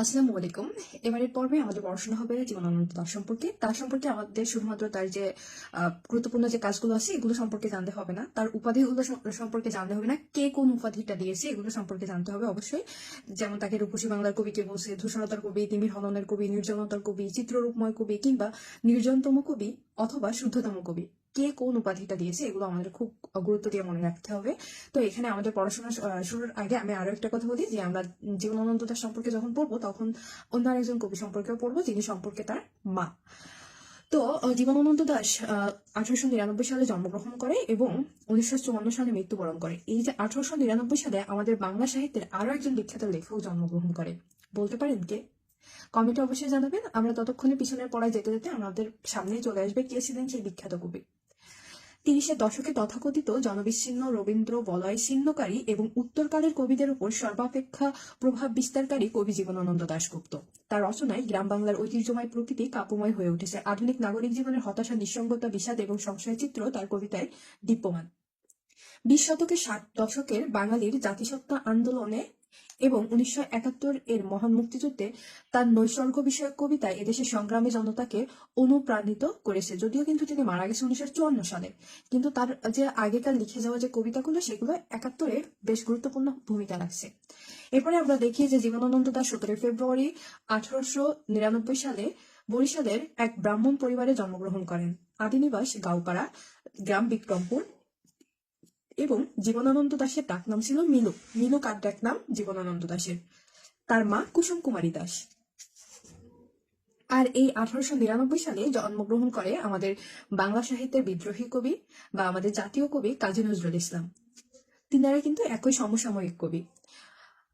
আসসালামু আলাইকুম। এবারের পর্বে আমাদের পড়াশোনা হবে জীবনানন্দ দাস সম্পর্কে। তার সম্পর্কে আমাদের শুধুমাত্র তার যে গুরুত্বপূর্ণ যে কাজগুলো আছে, এগুলো সম্পর্কে জানতে হবে না। তার উপাধিগুলো সম্পর্কে জানতে হবে না। কে কোন উপাধিটা দিয়েছে, এগুলো সম্পর্কে জানতে হবে অবশ্যই। যেমন তাকে রূপসী বাংলার কবি কে বলছে ধূষণতার কবি, তিমির হননের কবি, নির্জনতার কবি, চিত্ররূপময় কবি কিংবা নির্জনতম কবি অথবা শুদ্ধতম কবি। কে কোন উপাধিটা দিয়েছে, এগুলো আমাদের খুব গুরুত্ব দিয়ে মনে রাখতে হবে। তো এখানে আমাদের পড়াশোনা শুরুর আগে আমি আরও একটা কথা বলি, যে আমরা জীবনানন্দ দাশ সম্পর্কে যখন পড়ব, তখন অন্য আরেকজন কবি সম্পর্কেও পড়ব, যিনি সম্পর্কে তার মা। তো জীবনানন্দ দাস আঠারোশো নিরানব্বই সালে জন্মগ্রহণ করে এবং উনিশশো চুয়ান্ন সালে মৃত্যুবরণ করে। এই যে আঠারোশো নিরানব্বই সালে আমাদের বাংলা সাহিত্যের আরও একজন বিখ্যাত লেখক জন্মগ্রহণ করে। বলতে পারেন কে? কমেন্টে অবশ্যই জানাবেন। আমরা ততক্ষণে পিছনের পড়ায় যেতে যেতে আমাদের সামনেই চলে আসবে কে ছিলেন সেই বিখ্যাত কবি। তিরিশের দশকে তথাকথিত জনবিচ্ছিন্ন রবীন্দ্র বলয় ছিন্নকারী এবং উত্তরকালের কবিদের উপর সর্বাপেক্ষা প্রভাব বিস্তারকারী কবি জীবনানন্দ দাশগুপ্ত। তার রচনায় গ্রাম বাংলার ঐতিহ্যময় প্রকৃতি কাব্যময় হয়ে উঠেছে। আধুনিক নাগরিক জীবনের হতাশা, নিঃসঙ্গতা, বিষাদ এবং সংশয় চিত্র তার কবিতায় দীপ্যমান। বিশ শতকের ষাট দশকের বাঙালির জাতিসত্তা আন্দোলনে এবং উনিশশো একাত্তর এর মহান মুক্তিযুদ্ধে তার নৈসর্গ বিষয়ক কবিতায় এদেশের সংগ্রামী জনতাকে অনুপ্রাণিত করেছে। যদিও কিন্তু তিনি মারা গেছে উনিশশো চুয়ান্ন সালে। কিন্তু তার যে আগেকার লিখে যাওয়া যে কবিতাগুলো, সেগুলো একাত্তরে বেশ গুরুত্বপূর্ণ ভূমিকা রাখছে। এরপরে আমরা দেখি যে জীবনানন্দ দাস সতেরোই ফেব্রুয়ারি আঠারোশো নিরানব্বই সালে বরিশালের এক ব্রাহ্মণ পরিবারে জন্মগ্রহণ করেন। আদিনিবাস গাঁওপাড়া, গ্রাম বিক্রমপুর এবং জীবনানন্দ দাসের ডাকনাম ছিল মিলু মিলু কার ডাকনাম জীবনানন্দ দাসের তার মা কুসুম কুমারী দাস আর এই আঠারোশো নিরানব্বই সালে জন্মগ্রহণ করে আমাদের বাংলা সাহিত্যের বিদ্রোহী কবি বা আমাদের জাতীয় কবি কাজী নজরুল ইসলাম। তিনারা কিন্তু একই সমসাময়িক কবি।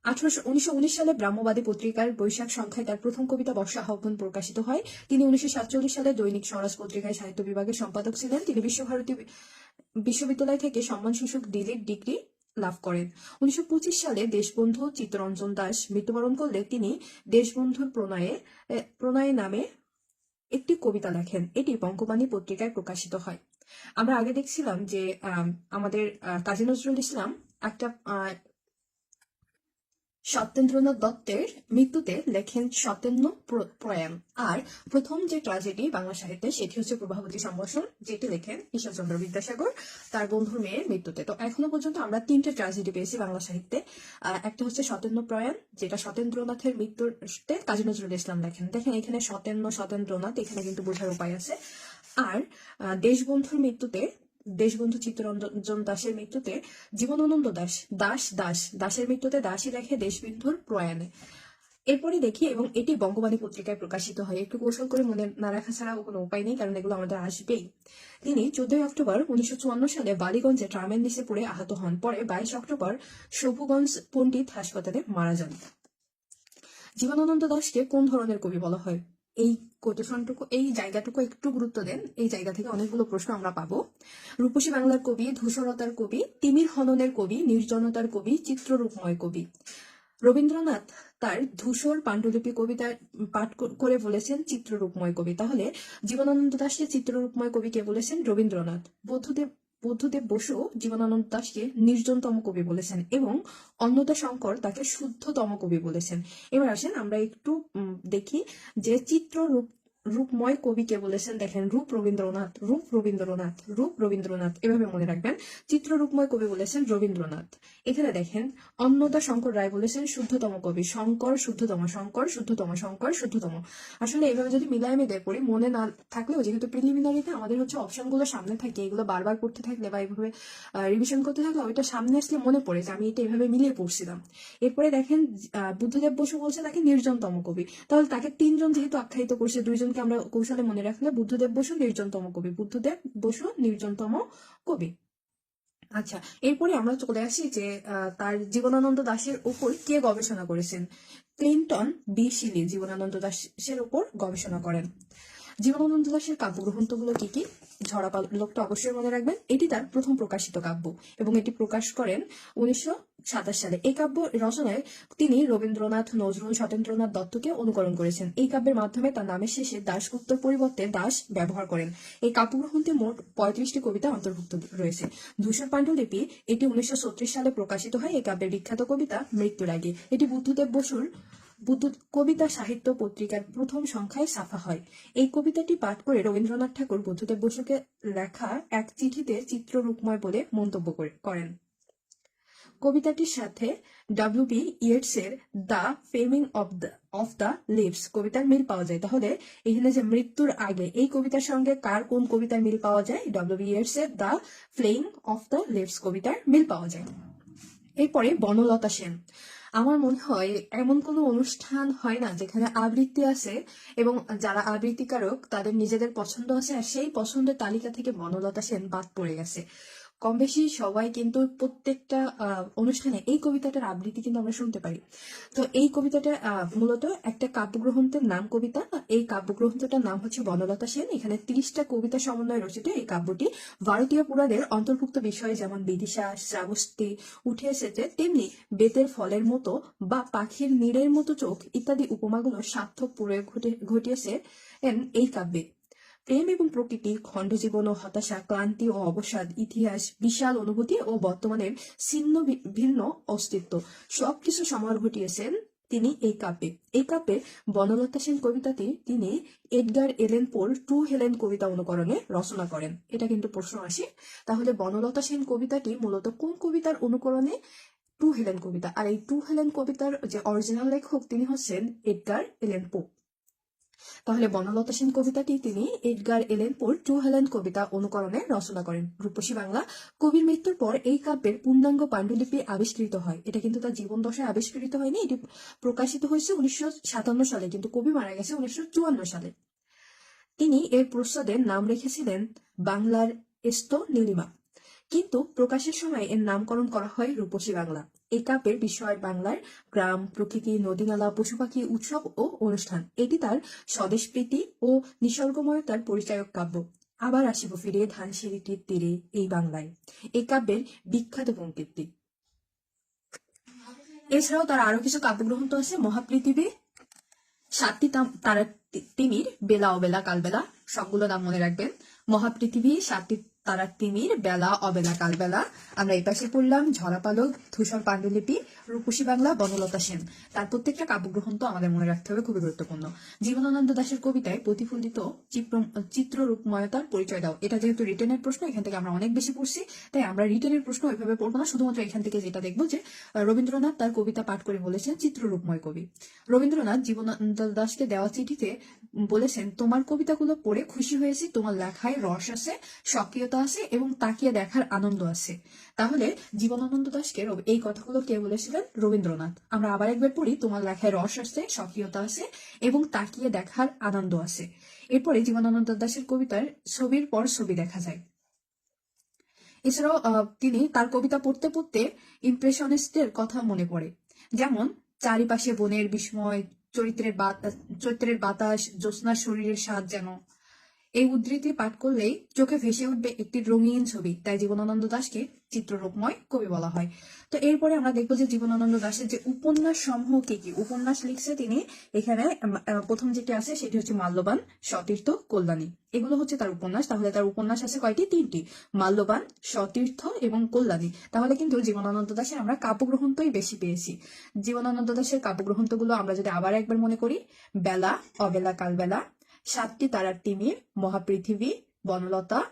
আঠারোশো উনিশশো উনিশ সালে ব্রাহ্মবাদী পত্রিকার বৈশাখ সংখ্যায় তার প্রথম কবিতা বর্ষা আহ্বান প্রকাশিত হয়। তিনি উনিশশো সাতচল্লিশ সালে দৈনিক স্বরাজ পত্রিকায় সাহিত্য বিভাগের সম্পাদক ছিলেন। তিনি বিশ্বভারতী বিশ্ববিদ্যালয় থেকে সম্মানসূচক ডিলিট ডিগ্রি লাভ করেন। উনিশশো পঁচিশ সালে দেশবন্ধু চিত্তরঞ্জন দাস মৃত্যুবরণ করলে তিনি দেশবন্ধুর প্রণয়ে প্রণয়ে নামে একটি কবিতা লেখেন। এটি বঙ্গবাণী পত্রিকায় প্রকাশিত হয়। আমরা আগে দেখছিলাম যে আম, আমাদের কাজী নজরুল ইসলাম একটা সত্যেন্দ্রনাথ দত্তের মৃত্যুতে লেখেন সত্যেন্দ্র প্র- প্রয়াণ। আর প্রথম যে ট্রাজেডি বাংলা সাহিত্যে, সেটি হচ্ছে প্রভাবতী সম্ভাষণ, যেটি লেখেন ঈশ্বরচন্দ্র বিদ্যাসাগর, তার বন্ধুর মেয়ের মৃত্যুতে। তো এখনও পর্যন্ত আমরা তিনটে ট্রাজেডি পেয়েছি বাংলা সাহিত্যে। একটা হচ্ছে সত্যেন্দ্র প্রয়াণ, যেটা সত্যেন্দ্রনাথের মৃত্যুতে কাজী নজরুল ইসলাম লেখেন। দেখেন, এখানে সত্যেন্দ্র সত্যেন্দ্রনাথ এখানে কিন্তু বোঝার উপায় আছে। আর দেশবন্ধুর মৃত্যুতে দেশবন্ধু চিত্তরঞ্জন দাসের মৃত্যুতে জীবনানন্দ দাস দাস দাস, দাসের মৃত্যুতে দাসই লেখে দেশবন্ধুর প্রয়াণে। এরপরে দেখি এবং এটি বঙ্গবাণী পত্রিকায় প্রকাশিত হয়। একটু কৌশল করে মনে না রাখা ছাড়া কোনো উপায় নেই, কারণ এগুলো আমাদের আসবেই। তিনি চোদ্দই অক্টোবর উনিশশো চুয়ান্ন সালে বালিগঞ্জে ট্রামের নিচে পড়ে আহত হন। পরে বাইশ অক্টোবর শোভুগঞ্জ পণ্ডিত হাসপাতালে মারা যান। জীবনানন্দ দাসকে কোন ধরনের কবি বলা হয়? এই কোটেশনটুকু এই জায়গাটুকু একটু গুরুত্ব দেন। এই জায়গা থেকে অনেকগুলো প্রশ্ন আমরা পাবো। রূপসী বাংলার কবি, ধূসরতার কবি, তিমির হননের কবি, নির্জনতার কবি, চিত্ররূপময় কবি। রবীন্দ্রনাথ তার ধূসর পাণ্ডুলিপি কবিতা পাঠ করে বলেছেন চিত্ররূপময় কবি। তাহলে জীবনানন্দ দাসকে চিত্ররূপময় কবি কে বলেছেন? রবীন্দ্রনাথ। বুদ্ধদেব বুদ্ধদেব বসু জীবনানন্দ দাসকে নির্জনতম কবি বলেছেন এবং অন্নদা শঙ্কর তাকে শুদ্ধতম কবি বলেছেন। এবার আসেন আমরা একটু দেখি যে চিত্ররূপ রূপময় কবি কে বলেছেন? দেখেন, রূপ রবীন্দ্রনাথ রূপ রবীন্দ্রনাথ রূপ রবীন্দ্রনাথ। এভাবে মনে রাখবেন, চিত্ররূপময় কবি বলেছেন রবীন্দ্রনাথ। এখানে দেখেন, অন্নদা শঙ্কর রায় বলেছেন শুদ্ধতম কবি, শঙ্কর, শুদ্ধতম শঙ্কর শুদ্ধতম শঙ্কর, শুদ্ধতম। আসলে এভাবে যদি মিলায় মিলিয়ে পড়ি, মনে না থাকলেও যেহেতু প্রিলিমিনারিতে আমাদের হচ্ছে অপশনগুলো সামনে থাকে, এগুলো বারবার পড়তে থাকলে বা এইভাবে রিভিশন করতে থাকলে ওইটা সামনে আসলে মনে পড়ে যে আমি এটা এভাবে মিলিয়ে পড়ছিলাম। এরপরে দেখেন বুদ্ধদেব বসু বলছে তাকে নির্জনতম কবি। তাহলে তাকে তিনজন যেহেতু আখ্যায়িত করছে, দুইজনকে আমরা কৌশলে মনে রাখলে বুদ্ধদেব বসু নির্জনতম কবি। বুদ্ধদেব বসু নির্জনতম কবি। আচ্ছা এরপরে আমরা চলে আসি যে তার জীবনানন্দ দাসের উপর কে গবেষণা করেছেন? ক্লিন্টন বিশিলি জীবনানন্দ দাসের উপর গবেষণা করেন। জীবনানন্দ দাশের কাব্যগ্রন্থগুলো কি কি? ঝরা লোকটা অবশ্যই মনে রাখবেন, এটি তার প্রথম প্রকাশিত কাব্য এবং এটি প্রকাশ করেন উনিশশো সাতাশ সালে। এই কাব্য রচনায় তিনি রবীন্দ্রনাথ, নজরুল সত্যেন্দ্রনাথ দত্তকে অনুকরণ করেছেন। এই কাব্যের মাধ্যমে তার নামের শেষে দাশগুপ্তর পরিবর্তে দাস ব্যবহার করেন। এই কাব্যগ্রন্থে মোট পঁয়ত্রিশটি কবিতা অন্তর্ভুক্ত রয়েছে। ধূসর পাণ্ডুলিপি, এটি উনিশশো সালে প্রকাশিত হয়। এই কাব্যের বিখ্যাত কবিতা মৃত্যুর আগে। এটি বুদ্ধদেব বসুর বুদ্ধ কবিতা সাহিত্য পত্রিকার প্রথম সংখ্যায় ছাপা হয়। এই কবিতাটি পাঠ করে রবীন্দ্রনাথ ঠাকুর বুদ্ধদেব বসুকে লেখা এক চিঠিতে চিত্ররূপময় বলে মন্তব্য করেন। কবিতাটির সাথে W B ইয়েটসের the falling of the of the leaves কবিতার মিল পাওয়া যায়। তাহলে এখানে যে মৃত্যুর আগে এই কবিতার সঙ্গে কার কোন কবিতার মিল পাওয়া যায়? W B ইয়েটসের the falling of the leaves কবিতার মিল পাওয়া যায়। এরপরে বনলতা সেন। আমার মনে হয় এমন কোনো অনুষ্ঠান হয় না যেখানে আবৃত্তি আছে এবং যারা আবৃত্তিকারক তাদের নিজেদের পছন্দ আছে আর সেই পছন্দের তালিকা থেকে বনলতা সেন বাদ পড়ে গেছে। কম বেশি সবাই কিন্তু প্রত্যেকটা অনুষ্ঠানে এই কবিতাটার আবৃত্তি কিন্তু আমরা শুনতে পারি। তো এই কবিতাটা মূলত একটা কাব্যগ্রন্থের নাম কবিতা। এই কাব্যগ্রন্থটার নাম হচ্ছে বনলতা সেন। এখানে তিরিশটা কবিতা সমন্বয়ে রচিত এই কাব্যটি। ভারতীয় পুরাণের অন্তর্ভুক্ত বিষয়ে যেমন বিদিশা, শ্রাবস্তি, উঠে এসেছে, তেমনি বেতের ফলের মতো বা পাখির নীড়ের মতো চোখ ইত্যাদি উপমাগুলো সার্থক প্রয়োগ ঘটে- ঘটিয়েছে এই কাব্যে। প্রেম এবং প্রকৃতি, খণ্ডজীবন ও হতাশা, ক্লান্তি ও অবসাদ, ইতিহাস, বিশাল অনুভূতি ও বর্তমানের ছিন্ন ভিন্ন অস্তিত্ব। সবকিছু সমার ঘটিয়েছেন তিনি এই কাব্যে। এই কাব্যে বনলতা সেন কবিতাটি তিনি এডগার এলেন পোর টু হেলেন কবিতা অনুকরণে রচনা করেন। এটা কিন্তু প্রশ্ন আসে। তাহলে বনলতা সেন কবিতাটি মূলত কোন কবিতার অনুকরণে টু হেলেন কবিতা? আর এই টু হেলেন কবিতার যে অরিজিনাল লেখক তিনি হচ্ছেন এডগার এলেন পো তাহলে বনলতা সেন কবিতাটি তিনি এডগার এলেন পোর টু হেলেন কবিতা অনুকরণে রচনা করেন। রূপসী বাংলা, কবির মৃত্যুর পর এই কাব্যের পূর্ণাঙ্গ পাণ্ডুলিপি আবিষ্কৃত হয়। এটা কিন্তু তার জীবন দশায় আবিষ্কৃত হয়নি, এটি প্রকাশিত হয়েছে উনিশশো সাতান্ন সালে, কিন্তু কবি মারা গেছে উনিশশো চুয়ান্ন সালে। তিনি এর প্রচ্ছদের নাম রেখেছিলেন বাংলার এস্তো নীলিমা। কিন্তু প্রকাশের সময় এর নামকরণ করা হয় রূপসী বাংলা। এই কাব্যের বিষয় বাংলার গ্রাম, প্রকৃতি নদীনালা পশু পাখি উৎসব ও অনুষ্ঠান। এটি তার স্বদেশপ্রীতি ও নিসর্গময়তার পরিচায়ক কাব্য। আবার আসিব ফিরে ধানসিঁড়িটির তীরে এই বাংলায়। এই কাব্যের বিখ্যাত পঙ্ক্তিটি এছাড়াও তার আরও কিছু কাব্যগ্রন্থ আছে। মহাপৃথিবী সাতটি তারা তিমির, বেলা অবেলা কালবেলা সবগুলো নাম মনে রাখবেন। মহাপৃথিবী সাতটি তারা তিমির বেলা, অবেলা কালবেলা আমরা এই পাশে পড়লাম ঝরাপালক, ধূসর পাণ্ডুলিপি, রূপসী বাংলা, বনলতা সেন। তার প্রত্যেকটা কাব্যগ্রন্থ আমাদের মনে রাখতে হবে, খুবই গুরুত্বপূর্ণ। জীবনানন্দ দাশের কবিতায় প্রতিফলিত চিত্ররূপময়তার পরিচয় দাও। এটা যেহেতু রিটেনের প্রশ্ন, এখান থেকে আমরা অনেক বেশি পড়ছি, তাই আমরা রিটেনের প্রশ্ন ওইভাবে পড়ব না। শুধুমাত্র এখান থেকে যেটা দেখব যে রবীন্দ্রনাথ তার কবিতা পাঠ করে বলেছেন, চিত্ররূপময় কবি। রবীন্দ্রনাথ জীবনানন্দ দাসকে দেওয়া চিঠিতে বলেছেন, তোমার কবিতাগুলো পড়ে খুশি হয়েছি, তোমার লেখায় রস আছে, সক্রিয়তা আছে এবং তাকিয়ে দেখার আনন্দ আছে তাহলে জীবনানন্দ দাসকে এই কথাগুলো কে বলেছিলেন? রবীন্দ্রনাথ। আমরা আবার একবার পড়ি, তোমার লেখায় রস আছে সক্রিয়তা আছে এবং তাকিয়ে দেখার আনন্দ আছে এরপরে জীবনানন্দ দাসের কবিতার ছবির পর ছবি দেখা যায়। এছাড়াও তিনি তার কবিতা পড়তে পড়তে ইমপ্রেশনিস্টদের কথা মনে পড়ে। যেমন, চারিপাশে বনের বিস্ময়, চরিত্রের চরিত্রের বাতাস, জ্যোৎস্নার শরীরের স্বাদ যেন। এই উদ্ধৃতি পাঠ করলেই চোখে ভেসে উঠবে একটি রঙিন ছবি, তাই জীবনানন্দ দাসকে চিত্ররূপময় কবি বলা হয়। তো এরপরে আমরা দেখব যে জীবনানন্দ দাসের যে উপন্যাস সমূহ কি কি। উপন্যাস লিখছে তিনি এখানে প্রথম যেটি আছে সেটি হচ্ছে মাল্যবান, সতীর্থ, কল্যাণী। এগুলো হচ্ছে তার উপন্যাস। তাহলে তার উপন্যাস আছে কয়টি? তিনটি। মাল্যবান, সতীর্থ এবং কল্যাণী। তাহলে কিন্তু জীবনানন্দ দাসের আমরা কাব্যগ্রন্থই বেশি পেয়েছি। জীবনানন্দ দাসের কাব্যগ্রন্থগুলো আমরা যদি আবার একবার মনে করি, বেলা, অবেলা, কালবেলা সাতটি তারার তিমির, মহাপৃথিবী, বনলতা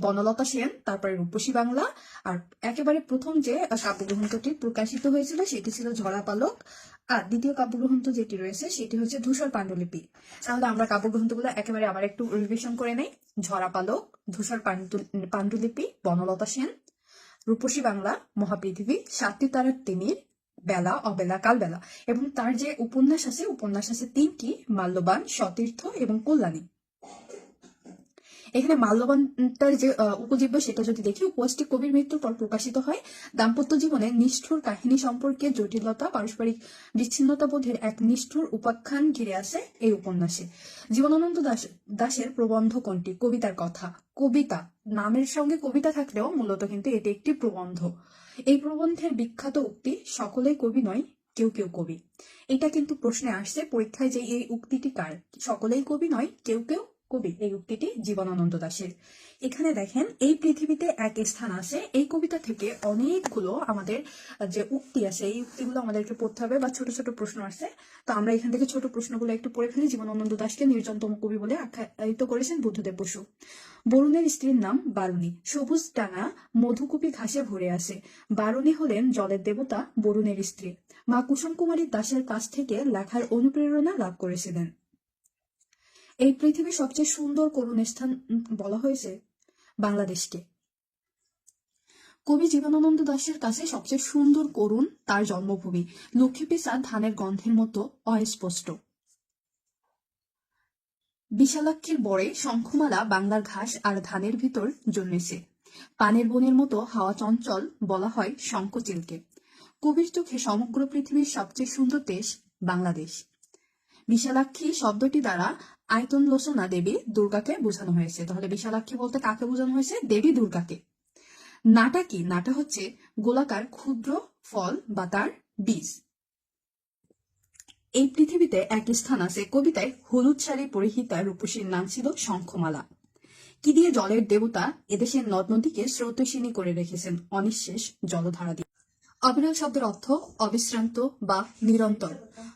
বনলতা সেন, তারপরে রূপসী বাংলা, আর একেবারে প্রথম যে কাব্যগ্রন্থটি প্রকাশিত হয়েছিল সেটি ছিল ঝরা পালক আর দ্বিতীয় কাব্যগ্রন্থ যেটি রয়েছে সেটি হচ্ছে ধূসর পাণ্ডুলিপি। তাহলে আমরা কাব্যগ্রন্থগুলো একেবারে আবার একটু রিভিশন করে নেই। ঝরা পালক ধূসর পাণ্ডু- পাণ্ডুলিপি, বনলতা সেন, রূপসী বাংলা, মহাপৃথিবী, সাতটি তারার তিমির বেলা, অবেলা, কালবেলা এবং তার যে উপন্যাস আছে উপন্যাস আছে তিনটি, মাল্যবান, সতীর্থ এবং কল্যাণী। এখানে মাল্যবানটার যে উপজীব্য সেটা যদি দেখি, উপন্যাসটি কবির মৃত্যুর পর প্রকাশিত হয়। দাম্পত্য জীবনে নিষ্ঠুর কাহিনী সম্পর্কে জটিলতা, পারস্পরিক বিচ্ছিন্নতা বোধের এক নিষ্ঠুর উপাখ্যান ঘিরে আসে এই উপন্যাসে। জীবনানন্দ দাস, দাসের প্রবন্ধ কোনটি? কবিতার কথা। কবিতা, নামের সঙ্গে কবিতা থাকলেও মূলত কিন্তু এটি একটি প্রবন্ধ। এই প্রবন্ধের বিখ্যাত উক্তি সকলে কবি নয়, কেউ কেউ কবি। এটা কিন্তু প্রশ্নে আসছে, পরীক্ষায় যে এই উক্তিটি কার? সকলেই কবি নয়, কেউ কেউ কবি। এই উক্তিটি জীবনানন্দ দাসের এখানে দেখেন, এই পৃথিবীতে এক স্থান আছে। এই কবিতা থেকে অনেকগুলো আমাদের যে উক্তি আছে, এই উক্তিগুলো আমাদেরকে পড়তে হবে বা ছোট ছোট প্রশ্ন আছে। তো আমরা এখান থেকে ছোট প্রশ্নগুলো একটু পড়ে ফেলি। জীবনানন্দ দাশকে নির্জনতম কবি বলে আখ্যায়িত করেছেন বুদ্ধদেব বসু। বরুণের স্ত্রীর নাম বারুণী। সবুজ টানা মধুকুপি ঘাসে ভরে আছে। বারুণী হলেন জলের দেবতা বরুণের স্ত্রী। মা কুসুম কুমারী দাসের কাছ থেকে লেখার অনুপ্রেরণা লাভ করেছিলেন। এই পৃথিবীর সবচেয়ে সুন্দর করুণ স্থান বলা হয়েছে বাংলাদেশকে। কবি জীবনানন্দ দাশের কাছে সবচেয়ে সুন্দর করুণ তার জন্মভূমি লক্ষ্মীপেশা ধানের গন্ধের মতো অস্পষ্ট। বিশালাক্ষীর বরে শঙ্খমালা, বাংলার ঘাস আর ধানের ভিতর জন্মেছে। পানের বনের মতো হাওয়া চঞ্চল বলা হয় শঙ্খচিলকে। কবির চোখে সমগ্র পৃথিবীর সবচেয়ে সুন্দর দেশ বাংলাদেশ। বিশালাক্ষী শব্দটি দ্বারা আয়তন লোচনা দেবী দুর্গাকে বোঝানো হয়েছে। তাহলে বিশালাক্ষী বলতে কাকে বোঝানো হয়েছে? দেবী দুর্গাকে। নাটা কি? নাটা হচ্ছে গোলাকার ক্ষুদ্র ফল বা তার বীজ। এই পৃথিবীতে এক স্থান আছে কবিতায় হলুদ শাড়ি পরিহিতা রূপসীর নাম ছিল শঙ্খমালা। কি দিয়ে জলের দেবতা এদেশের নদ নদীকে স্রোতস্বিনী করে রেখেছেন অনিঃশেষ জলধারা দিয়ে? অবিরাম শব্দের অর্থ অবিশ্রান্ত বা নিরন্তর।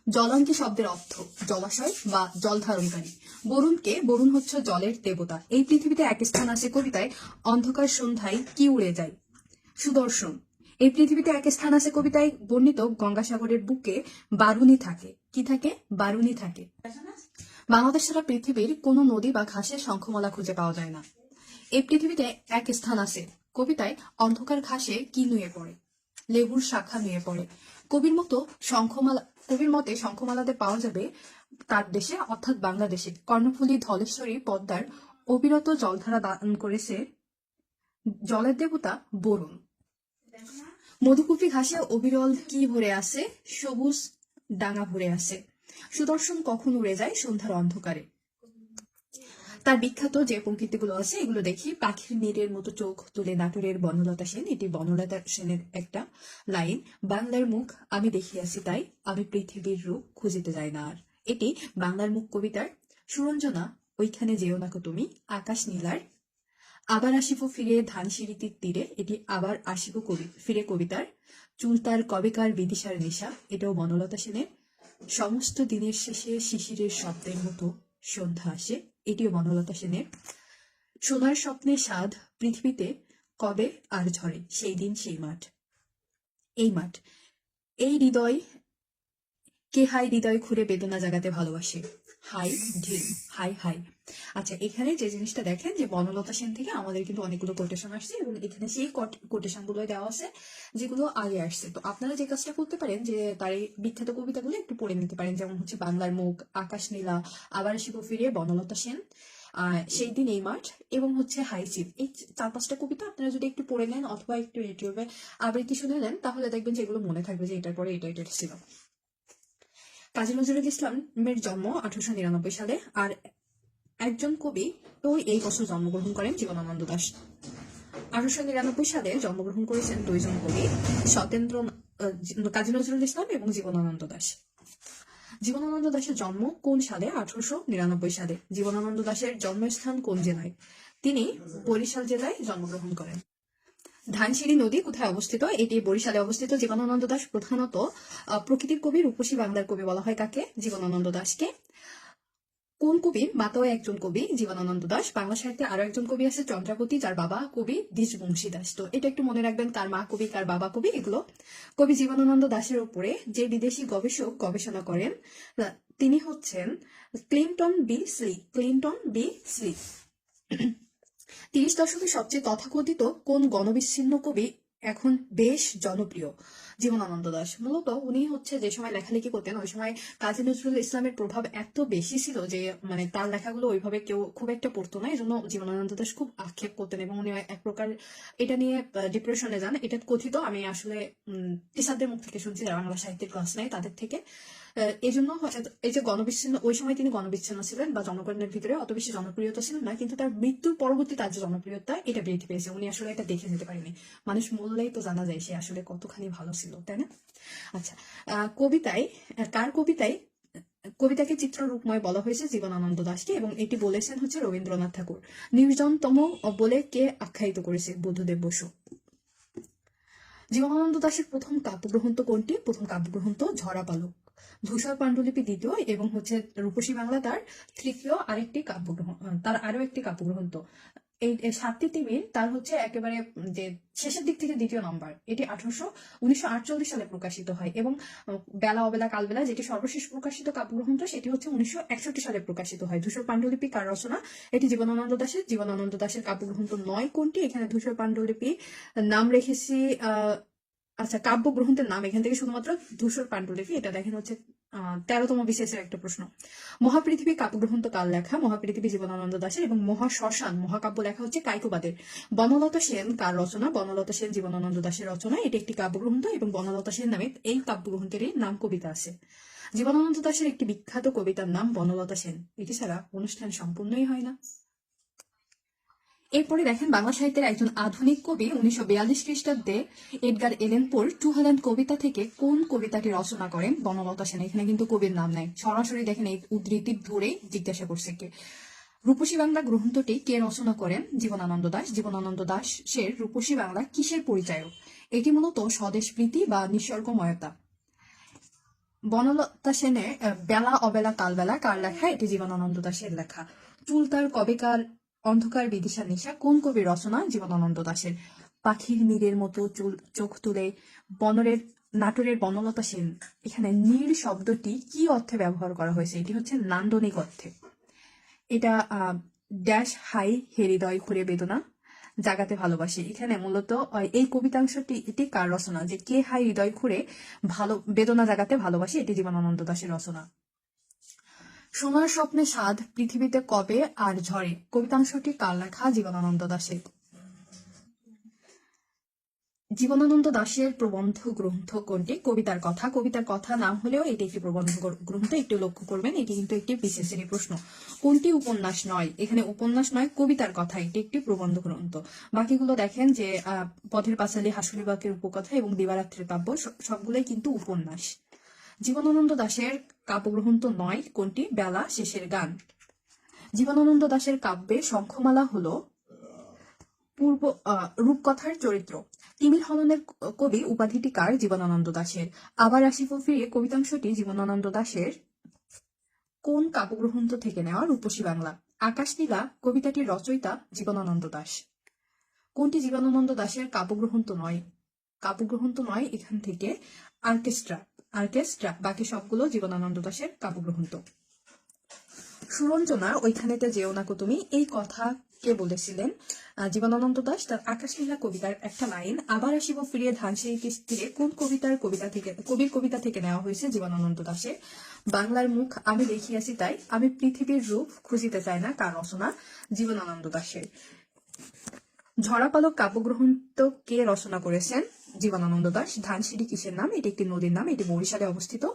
জলাঙ্কি শব্দের অর্থ জলাশয় বা জল ধারণকারী। বরুণকে বরুণ হচ্ছে জলের দেবতা। এই পৃথিবীতে এক স্থান আছে কবিতায়, অন্ধকার সন্ধ্যায় কি উড়ে যায়? সুদর্শন। এই পৃথিবীতে এক স্থান আছে কবিতায়, বর্ণিত গঙ্গাসাগরের বুকে বারুণী থাকে। কি থাকে? বারুণী থাকে। বাংলাদেশ ছাড়া পৃথিবীর কোনো নদী বা ঘাসের শঙ্খমালা খুঁজে পাওয়া যায় না। এই পৃথিবীতে এক স্থান আছে। কবিতায়, অন্ধকার ঘাসে কি নুয়ে পড়ে? লেবুর শাখা নিয়ে পড়ে। কবির মতো শঙ্খমালা, কবির মতে শঙ্খমালাতে পাওয়া যাবে তার দেশে, অর্থাৎ বাংলাদেশে। কর্ণফুলী ধলেশ্বরী পদ্মার অবিরত জলধারা দান করেছে জলের দেবতা বরুণ। মধুকুপি ঘাসে অবিরল কি ভরে আছে? সবুজ ডাঙা ভরে আছে। সুদর্শন কখন উড়ে যায়? সন্ধ্যার অন্ধকারে। তার বিখ্যাত যে পঙ্ক্তিগুলো আছে, এগুলো দেখি পাখির নীরের মতো চোখ তুলে নাটোরের বনলতা সেন। এটি বনলতা সেনের একটা লাইন। বাংলার মুখ আমি দেখিয়াছি তাই, আমি পৃথিবীর রূপ খুঁজিতে যাই না আর। এটি বাংলার মুখ কবিতার সুরঞ্জনা, ওইখানে যেও নাকো তুমি, আকাশ নীলার। আবার আসিব ফিরে ধানসিঁড়িটির তীরে, এটি আবার আসিব কবি, ফিরে কবিতার। চুল তার কবেকার বিদিশার নেশা, এটাও বনলতা সেনের। সমস্ত দিনের শেষে শিশিরের শব্দের মতো সন্ধ্যা আসে। এটিও বনলতা সেনের। সোনার স্বপ্নে স্বাদ পৃথিবীতে কবে আর ঝরে, সেই দিন সেই মাঠ। এই মাঠ, এই হৃদয়, কে হাই হৃদয় খুঁড়ে বেদনা জাগাতে ভালোবাসে। হাই, ঢিল, হাই হাই। আচ্ছা এখানে যে জিনিসটা দেখেন যে বনলতা সেন থেকে আমাদের কিন্তু অনেকগুলো কোটেশন আসছে এবং এখানে সেই কোটেশনগুলো দেওয়া আছে যেগুলো আগে আসছে। তো আপনারা যে কাজটা করতে পারেন যে তার এই বিখ্যাত কবিতাগুলো একটু পড়ে নিতে পারেন, যেমন হচ্ছে বাংলার মুখ, আকাশ নীলা, আবার শিব ফিরে বনলতা সেন সেই দিন এই মাঠ, এবং হচ্ছে হাইচিপ এই চার পাঁচটা কবিতা আপনারা যদি একটু পড়ে নেন অথবা একটু ইউটিউবে আবৃত্তি শুনে নেন, তাহলে দেখবেন যে এগুলো মনে থাকবে যে এটার পরে এটা এটা ছিল। কাজী নজরুল ইসলামের জন্ম আঠারোশো নিরানব্বই সালে, আর একজন কবি তো এই বছর জন্মগ্রহণ করেন জীবনানন্দ দাস। আঠারোশো নিরানব্বই সালে জন্মগ্রহণ করেছেন দুইজন কবি, সতেন্দ্র কাজী নজরুল ইসলাম এবং জীবনানন্দ দাস। জীবনানন্দ দাশের জন্ম কোন সালে? আঠারোশো নিরানব্বই সালে। জীবনানন্দ দাশের জন্মস্থান কোন জেলায়? তিনি বরিশাল জেলায় জন্মগ্রহণ করেন। ধানসিঁড়ি নদী কোথায় অবস্থিত? এটি বরিশালে অবস্থিত জীবনানন্দ দাস প্রধানত প্রকৃতির কবি, রূপসী বাংলার কবি বলা হয় কাকে? জীবনানন্দ দাসকে। কোন কবির মাতাও একজন কবি, জীবনানন্দ দাস। বাংলা সাহিত্যে আরও একজন কবি আছে, চন্দ্রাবতী, যার বাবা কবি দ্বিজবংশী দাস। তো এটা একটু মনে রাখবেন, কার মা কবি, কার বাবা কবি, এগুলো। কবি জীবনানন্দ দাশের উপরে যে বিদেশি গবেষক গবেষণা করেন তিনি হচ্ছেন Clinton B Sly Clinton B Sly তিরিশ দশকের সবচেয়ে তথাকথিত কোন গণবিচ্ছিন্ন কবি এখন বেশ জনপ্রিয়? জীবনানন্দ দাস। মূলত উনি হচ্ছে যে সময় লেখালেখি করতেন, ওই সময় কাজী নজরুল ইসলামের প্রভাব এত বেশি ছিল যে মানে তার লেখাগুলো ওইভাবে কেউ খুব একটা পড়তো না। এই জন্য জীবনানন্দ দাস খুব আক্ষেপ করতেন এবং উনি এক প্রকার এটা নিয়ে ডিপ্রেশনে যান। এটা কথিত, আমি আসলে টিচারদের মুখ থেকে শুনছি, যারা বাংলা সাহিত্যের ক্লাস নেয় তাদের থেকে। এই জন্য এই যে গণবিচ্ছিন্ন ওই সময় তিনি গণবিচ্ছিন্ন ছিলেন বা জনগণের ভিতরে অত বেশি জনপ্রিয়তা ছিলেন না, কিন্তু তার মৃত্যুর পরবর্তী তার যে জনপ্রিয়তা, এটা বৃদ্ধি পেয়েছে। উনি আসলে এটা দেখে যেতে পারেনি। মানুষ মূল্যেই তো জানা যায় সে আসলে কতখানি ভালো ছিল, তাই না? আচ্ছা কবিতায় কার কবিতায় কবিতাকে চিত্ররূপময় বলা হয়েছে জীবনানন্দ দাসকে এবং এটি বলেছেন হচ্ছে রবীন্দ্রনাথ ঠাকুর। নির্জনতম বলে কে আখ্যায়িত করেছে বুদ্ধদেব বসু? জীবনানন্দ দাশের প্রথম কাব্যগ্রন্থ কোনটি? প্রথম কাব্যগ্রন্থ ঝরা পালক। ধূসর পাণ্ডুলিপি দ্বিতীয় এবং হচ্ছে রূপসী বাংলা তার তৃতীয় আরেকটি কাব্যগ্রন্থ তার আরও একটি কাব্যগ্রন্থ। এই সাতটি টিভির তার হচ্ছে একেবারে যে শেষের দিক থেকে দ্বিতীয় নম্বর। এটি আঠারোশো, উনিশশো আটচল্লিশ সালে প্রকাশিত হয় এবং বেলা, অবেলা, কালবেলা যেটি সর্বশেষ প্রকাশিত কাব্যগ্রন্থ সেটি হচ্ছে উনিশশো একষট্টি সালে প্রকাশিত হয়। ধূসর পাণ্ডুলিপি কার রচনা? এটি জীবনানন্দ দাসের জীবনানন্দ দাসের কাব্যগ্রন্থ নয় কোনটি? এখানে ধূসর পাণ্ডুলিপি নাম রেখেছি, আহ আচ্ছা কাব্য কাব্যগ্রন্থের নাম এখান থেকে শুধুমাত্র ধূসর পাণ্ডুলিপি এটা দেখেন হচ্ছে তেরোতম বিশেষের একটা প্রশ্ন। মহাপৃথিবী কাব্যগ্রন্থ কাল লেখা? মহাপৃথিবী জীবনানন্দ দাসের এবং মহাশ্মশান, মহাকাব্য লেখা হচ্ছে কাইকোবাদের। বনলতা সেন কার রচনা? বনলতা সেন জীবনানন্দ দাসের রচনা। এটি একটি কাব্যগ্রন্থ এবং বনলতা সেন নামে এই কাব্যগ্রন্থেরই নাম কবিতা আছে। জীবনানন্দ দাসের একটি বিখ্যাত কবিতার নাম বনলতা সেন। এটি ছাড়া অনুষ্ঠান সম্পূর্ণই হয় না। এরপরে দেখেন বাংলা সাহিত্যের একজন আধুনিক কবি উনিশশো বিয়াল্লিশ খ্রিস্টাব্দে এডগার এলেনপোর টু হাল্যান্ড কবিতা থেকে কোন কবিতাটি রচনা করেন? বনলতা সেন, এখানে কিন্তু কবির নাম নাই। সরাসরি দেখেন এই উদ্ধৃতি ধরে জিজ্ঞাসা করছে কে? রূপসী বাংলা গ্রন্থটি কে রচনা করেন? জীবনানন্দ দাস জীবনানন্দ দাসের রূপসী বাংলা কিসের পরিচায়ক? এটি মূলত স্বদেশ প্রীতি বা নিসর্গময়তা। বনলতা সেনের বেলা অবেলা কালবেলা কার লেখা? এটি জীবনানন্দ দাসের লেখা। চুল তার কবেকার অন্ধকার বিদিশা নিশা, কোন কবির রচনা? জীবনানন্দ দাসের পাখির নীরের মতো চোখ তুলে বনরের, নাটোরের বনলতা সেন। এখানে নীর শব্দটি কি অর্থে ব্যবহার করা হয়েছে? এটি হচ্ছে নান্দনিক অর্থে। এটা ড্যাশ হাই হৃদয় ঘুরে বেদনা, জাগাতে ভালোবাসি। এখানে মূলত এই কবিতাংশটি, এটি কার রচনা? যে কে হাই হৃদয় ঘুরে ভালো, বেদনা জাগাতে ভালোবাসি, এটি জীবনানন্দ দাসের রচনা। সোনার স্বপ্নে স্বাদ, পৃথিবীতে কবে আর ঝরে? কবিতাংশটি কার লেখা জীবনানন্দ দাসের জীবনানন্দ দাশের প্রবন্ধ গ্রন্থ কোনটি? কবিতার কথা। কবিতার কথা নাম হলেও এটি একটি প্রবন্ধ গ্রন্থ। একটু লক্ষ্য করবেন, এটি কিন্তু একটি বিশেষ শ্রেণি প্রশ্ন। কোনটি উপন্যাস নয়? এখানে উপন্যাস নয়, কবিতার কথা। এটি একটি প্রবন্ধ গ্রন্থ। বাকিগুলো দেখেন যে পথের পাঁচালী, হাসুলি বাকের উপকথা এবং দিবারাত্রির কাব্য সবগুলোই কিন্তু উপন্যাস। জীবনানন্দ দাশের কাব্যগ্রন্থ নয়, কোনটি? বেলা শেষের গান। জীবনানন্দ দাশের কাব্যে শঙ্খমালা হল পূর্ব রূপকথার চরিত্র। তিমির হননের কবি উপাধিটি কার? জীবনানন্দ দাশের। আবার আসিব ফিরে কবিতাংশটি জীবনানন্দ দাশের। কোন কাব্যগ্রন্থ থেকে নেওয়া রূপসী বাংলা। আকাশ নীলা কবিতাটির রচয়িতা জীবনানন্দ দাস কোনটি জীবনানন্দ দাশের কাব্যগ্রন্থ নয়? কাব্যগ্রন্থ নয়, এখান থেকে আর্কেস্ট্রা আর্কেস্ট্রা বাকি সবগুলো জীবনানন্দ দাশের কাব্যগ্রন্থ। সুরঞ্জনা, ওইখানেতে যেও না তুমি, এই কথা কে বলেছিলেন? জীবনানন্দ দাস তার আকাশলীলা কবিতার একটা লাইন, আবার আসিব ফিরিয়ে ধানসিঁড়ি তীরে কোন কবিতার কবিতা থেকে, কবির কবিতা থেকে নেওয়া হয়েছে জীবনানন্দ দাসের বাংলার মুখ আমি দেখিয়াছি তাই, আমি পৃথিবীর রূপ খুঁজিতে চাই না কার রচনা? জীবনানন্দ দাসের ঝরাপালক কাব্যগ্রন্থ কে রচনা করেছেন? জীবনানন্দ দাস ধানসিঁড়ি কিসের নাম? এটি একটি নদীর নাম, এটি বরিশালে অবস্থিত।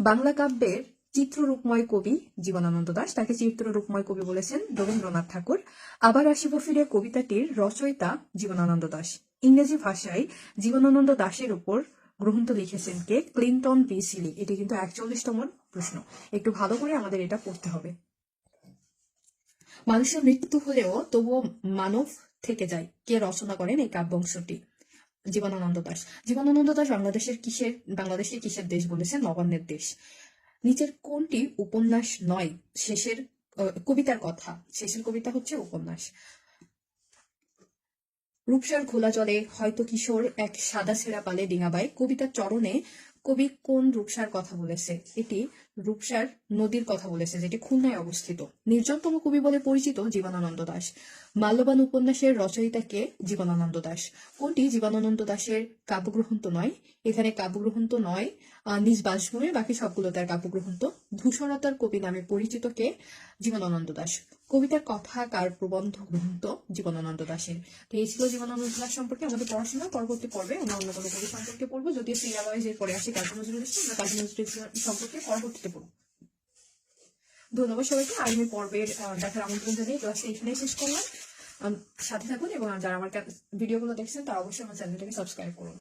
বাংলা কাব্যের চিত্ররূপময় কবি জীবনানন্দ দাস তাকে চিত্ররূপময় কবি বলেছেন রবীন্দ্রনাথ ঠাকুর। আবার আসিব ফিরে কবিতাটির রচয়িতা জীবনানন্দ দাস ইংরেজি ভাষায় জীবনানন্দ দাশের উপর গ্রন্থ লিখেছেন কে? Clinton B Seely. এটি কিন্তু একচল্লিশতম প্রশ্ন। একটু ভালো করে আমাদের এটা পড়তে হবে। মানুষের মৃত্যু হলেও তবুও মানব থেকে যায়। কে রচনা করেন এই কাব্যাংশটি? জীবনানন্দ দাস। জীবনানন্দ দাস বাংলাদেশের কিসের বাংলাদেশের কিসের দেশ বলেছেন? নবান্নের দেশ। নিচের কোনটি উপন্যাস নয়? শেষের কবিতার কথা। শেষের কবিতা হচ্ছে উপন্যাস। রূপসার খোলা জলে হয়তো কিশোর এক সাদা ছেঁড়া পালে ডিঙাবাই কবিতার চরণে কবি কোন রূপসার কথা বলেছে? এটি রূপসার নদীর কথা বলেছে, যেটি খুলনায় অবস্থিত। নির্জনতম কবি বলে পরিচিত জীবনানন্দ দাস। মাল্যবান উপন্যাসের রচয়িতাকে জীবনানন্দ দাস। কোনটি? জীবনানন্দ দাশের কাব্যগ্রন্থ নয়। এখানে কাব্যগ্রন্থ নয় নিজ বাসভূমে, বাকি সবগুলো তার কাব্যগ্রন্থ। ধূসরতার কবি নামে পরিচিত কে জীবনানন্দ দাস। কবিতার কথা, কার প্রবন্ধ গ্রন্থ? জীবনানন্দ দাসের। তো এই ছিল জীবনানন্দ দাস সম্পর্কে আমাদের পড়াশোনা। পরবর্তী পর্বে আমরা অন্য কোনো কবি সম্পর্কে পড়ব। যদিও সিরিয়াল ওয়াইজ পরে আসি, কাজী নজরুল ইসলাম নজরুল সম্পর্কে পরবর্তীতে পড়ব। ধন্যবাদ সবাইকে। আমি পর্বের দেখার আমন্ত্রণ জানিয়ে ক্লাস এখানেই শেষ করলাম। সাথে থাকুন এবং যারা আমার ভিডিওগুলো দেখছেন, তারা অবশ্যই আমার চ্যানেলটাকে সাবস্ক্রাইব করুন।